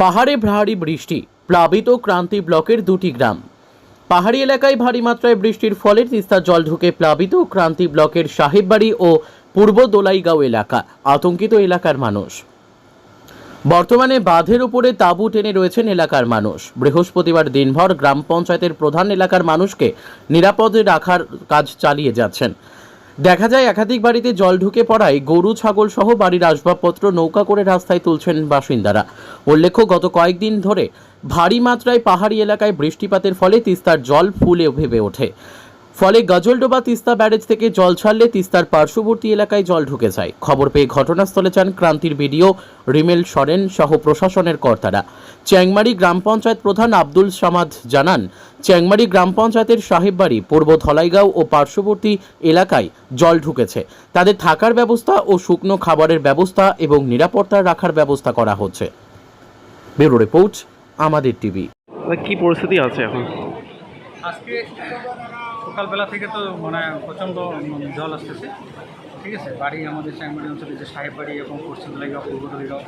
পাহাড়ে ভারী বৃষ্টি, প্লাবিত ক্রান্তি ব্লকের দুটি গ্রাম। পাহাড়ি এলাকায় ভারী মাত্রায় বৃষ্টির ফলে তিস্তার জল ঢুকে প্লাবিত ক্রান্তি ব্লকের সাহেববাড়ি ও পূর্ব দোলাইগাঁও এলাকা, আতঙ্কিত এলাকার মানুষ। বর্তমানে বাঁধের উপরে তাঁবু টেনে রয়েছেন এলাকার মানুষ। বৃহস্পতিবার দিনভর গ্রাম পঞ্চায়েতের প্রধান এলাকার মানুষকে নিরাপদে রাখার কাজ চালিয়ে যাচ্ছেন। দেখা যায় একাধিক বাড়িতে জল ঢুকে পড়ায় গরু, ছাগল সহ বাড়ির আসবাবপত্র নৌকা করে রাস্তায় তুলছেন বাসিন্দারা। উল্লেখ্য, গত কয়েকদিন ধরে ভারী মাত্রায় পাহাড়ি এলাকায় বৃষ্টিপাতের ফলে তিস্তার জল ফুলে ভেবে ওঠে। ফলে গজলডোবা তিস্তা ব্যারেজ থেকে জল ছাড়লে তিস্তার পার্শ্ববর্তী এলাকায় জল ঢুকে যায়। খবর পেয়ে ঘটনাস্থলে যান ক্রান্তির বিডিও রিমেল সরেন সহ প্রশাসনের কর্তারা। চ্যাংমারি গ্রাম পঞ্চায়েত প্রধান আব্দুল সামাদ জানান চ্যাংমারি গ্রাম পঞ্চায়েতের সাহেববাড়ি পূর্ব ধলাইগাঁও ও পার্শ্ববর্তী এলাকায় জল ঢুকেছে। তাদের থাকার ব্যবস্থা ও শুকনো খাবারের ব্যবস্থা এবং নিরাপত্তা রাখার ব্যবস্থা করা হচ্ছে। ব্যুরো রিপোর্ট আমাদের টিভি। কি পরিস্থিতি আছে এখন? আজকে সকালবেলা থেকে তো মানে প্রচণ্ড জল আসতেছে। ঠিক আছে? বাড়ি আমাদের চ্যাংমারি অঞ্চলে যে সাহেব বাড়ি এবং পশ্চিম দলাইগাঁও পূর্ব দলাইগাঁও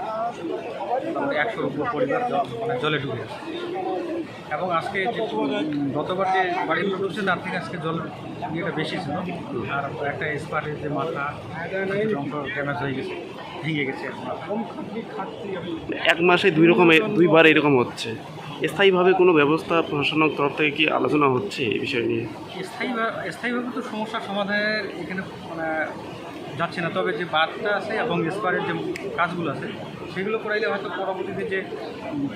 মোটামুটি একশোর উপর পরিবার মানে জলে ডুবে আছে। এবং আজকে যে গতবার যে বাড়িগুলো ডুবছে তার থেকে আজকে জল ইয়েটা বেশি ছিল। আর একটা স্পাটের যে মাথা ড্যামেজ হয়ে গেছে, ভেঙে গেছে এক মাসে দুই রকম দুইবার এরকম হচ্ছে। স্থায়ীভাবে কোনো ব্যবস্থা প্রশাসনের তরফ থেকে কি আলোচনা হচ্ছে এই বিষয় নিয়ে? স্থায়ী স্থায়ীভাবে তো সমস্যার সমাধানের এখানে মানে যাচ্ছে না। তবে যে বাঁধটা আছে এবং স্পারের যে কাজগুলো আছে, সেগুলো করাইলে হয়তো পরবর্তীতে যে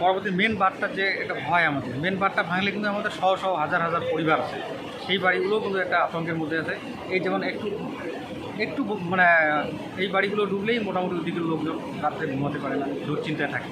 পরবর্তী মেন বাঁধটার যে একটা ভয় আমাদের। মেন বাঁধটা ভাঙলে কিন্তু আমাদের শহ শহ হাজার হাজার পরিবার আছে। সেই বাড়িগুলোও কিন্তু একটা আতঙ্কের মধ্যে আছে। এই যেমন একটু একটু মানে এই বাড়িগুলো ডুবলেই মোটামুটি ওদিকের লোকজন রাত্রে ঘুমাতে পারে না, দুশ্চিন্তায় থাকে।